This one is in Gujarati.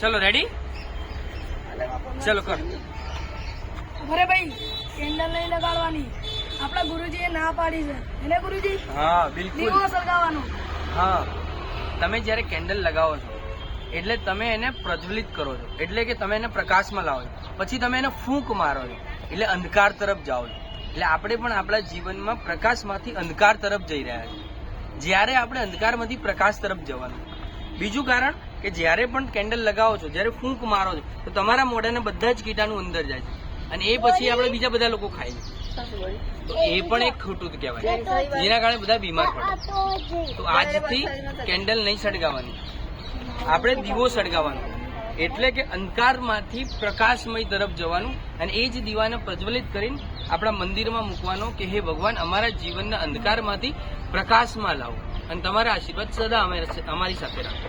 ચલો રેડી ચલો કર. અરે ભાઈ કેન્ડલ નહીં લગાડવાની. આપણા ગુરુજીએ ના પાડી છે. એને ગુરુજી હા બિલકુલ. દીવો સળગાવવાનો. હા તમે જ્યારે કેન્ડલ લગાવો છો એટલે તમે એને પ્રજ્વલિત કરો છો. એટલે કે તમે એને પ્રકાશમાં લાવો છો. પછી તમે એને ફૂંક મારો છો. એટલે અંધકાર તરફ જાઓ છો. એટલે આપણે પણ આપણા જીવનમાં પ્રકાશમાંથી અંધકાર તરફ જઈ રહ્યા છીએ. જ્યારે આપણે અંધકારમાંથી પ્રકાશ તરફ જવાનું. બીજું કારણ કે જ્યારે પણ કેન્ડલ લગાવો છો જ્યારે ફૂંક મારો છો તો તમારા મોઢાના બધા જ કીટાણુ અંદર જાય છે. અને એ પછી આપણે બીજા બધા લોકો ખાઈ લે તો એ પણ એક ખોટું કહેવાય. જેના કારણે બધા બીમાર પડે. તો આજથી કેન્ડલ નહીં સળગાવવાની. આપણે દીવો સળગાવવાનો. એટલે કે અંધકારમાંથી પ્રકાશમય તરફ જવાનું અને એ જ દીવાને પ્રજ્વલિત કરીને આપણા મંદિરમાં મૂકવાનો કે હે ભગવાન અમારા જીવનના અંધકારમાંથી પ્રકાશમાં લાવો અને તમારા આશીર્વાદ સદા અમે અમારી સાથે રાખો.